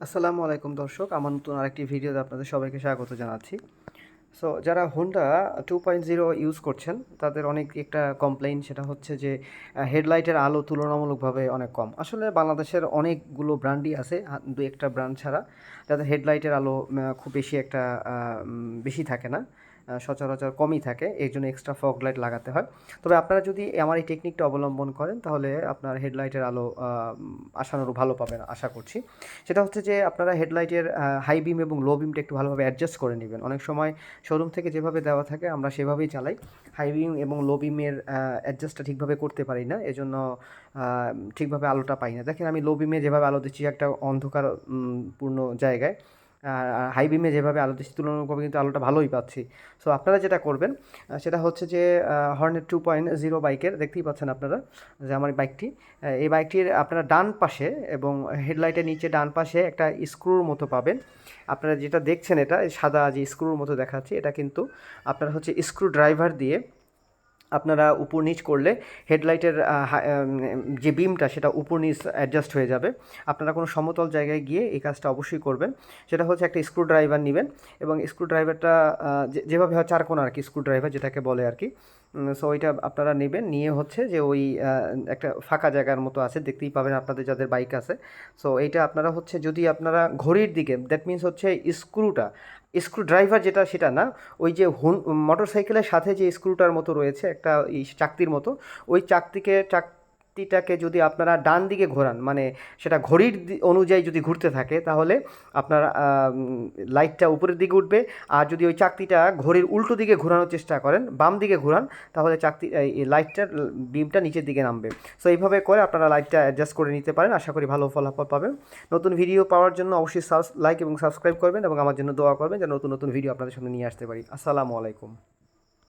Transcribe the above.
আসসালামু আলাইকুম দর্শক, আমার নতুন আরেকটি ভিডিওতে আপনাদের সবাইকে স্বাগত জানাচ্ছি। সো যারা Honda two point zero use করছেন, তাদের অনেক একটা কমপ্লেইন সেটা হচ্ছে যে হেডলাইটের আলো তুলনামূলকভাবে অনেক কম। আসলে বাংলাদেশের অনেকগুলো ব্র্যান্ডই আছে দু একটা ব্র্যান্ড ছাড়া, যাদের হেডলাইটের আলো খুব বেশি একটা বেশি থাকে না। সচরাচর কমই থাকে এই জন্য এক্সট্রা ফগ লাইট লাগাতে হয়। তবে আপনারা যদি আমার এই টেকনিকটা অবলম্বন করেন, তাহলে আপনার হেডলাইটের আলো আশানুরূপ ভালো পাবেন, আশা করছি। সেটা হচ্ছে যে, আপনারা হেডলাইটের হাই বিম এবং লো বিমটা একটু ভালোভাবে অ্যাডজাস্ট করে নেবেন। অনেক সময় শোরুম থেকে যেভাবে দেওয়া থাকে, আমরা সেভাবেই চালাই। হাই বিম এবং লো বিমের অ্যাডজাস্টটা ঠিকভাবে করতে পারি না, এজন্য ঠিকভাবে আলোটা পাই না। দেখেন আমি লো বিমে যেভাবে আলো দিচ্ছি, একটা অন্ধকার পূর্ণ জায়গায়। হাই বিমে যেভাবে আলো দিচ্ছি তুলনামূলকভাবে কিন্তু আলোটা ভালোই পাচ্ছি। সো আপনারা যেটা করবেন সেটা হচ্ছে যে হর্নেট টু পয়েন্ট জিরো বাইকের দেখতেই পাচ্ছেন আপনারা, যে আমার বাইকটি এই বাইকটির আপনারা ডান পাশে এবং হেডলাইটের নিচে ডান পাশে একটা স্ক্রুর মতো পাবেন। আপনারা যেটা দেখছেন এটা সাদা যে স্ক্রুর মতো দেখাচ্ছে, এটা কিন্তু আপনারা হচ্ছে স্ক্রু ড্রাইভার দিয়ে আপনারা উপর নিচ করলে হেডলাইটের যে বিমটা সেটা উপর নিচ অ্যাডজাস্ট হয়ে যাবে। আপনারা কোনো সমতল জায়গায় গিয়ে এই কাজটা অবশ্যই করবেন। সেটা হচ্ছে একটা স্ক্রু ড্রাইভার নেবেন এবং স্ক্রু ড্রাইভারটা যেভাবে হয় চারকোনা আর কি স্ক্রু ড্রাইভার যেটাকে বলে আর কি। সো ওইটা আপনারা নেবেন। নিয়ে হচ্ছে যে ওই একটা ফাঁকা জায়গার মতো আছে, দেখতেই পাবেন আপনাদের যাদের বাইক আছে। সো এইটা আপনারা হচ্ছে যদি আপনারা ঘড়ির দিকে দ্যাট মিন্স হচ্ছে স্ক্রুটা স্ক্রু ড্রাইভার যেটা, সেটা না, ওই যে মোটর সাইকেলের সাথে যে স্ক্রুটার মতো রয়েছে, একটা চাকতির মতো, ওই চাকতিকে চাকতিটাকে যদি আপনারা ডান দিকে ঘোরান মানে সেটা ঘড়ির অনুযায়ী যদি ঘুরতে থাকে, তাহলে আপনার লাইটটা উপরের দিকে উঠবে। আর যদি ওই চাকতিটা ঘড়ির উল্টো দিকে ঘোরানোর চেষ্টা করেন, বাম দিকে ঘোরান, তাহলে চাকতি লাইটটার বিমটা নিচের দিকে নামবে। সো এইভাবে করে আপনারা লাইটটা অ্যাডজাস্ট করে নিতে পারেন। আশা করি ভালো ফলাফল পাবেন। নতুন ভিডিও পাওয়ার জন্য অবশ্যই লাইক এবং সাবস্ক্রাইব করবেন এবং আমার জন্য দোয়া করবেন, যেন নতুন নতুন ভিডিও আপনাদের সামনে নিয়ে আসতে পারি। আসসালামু আলাইকুম।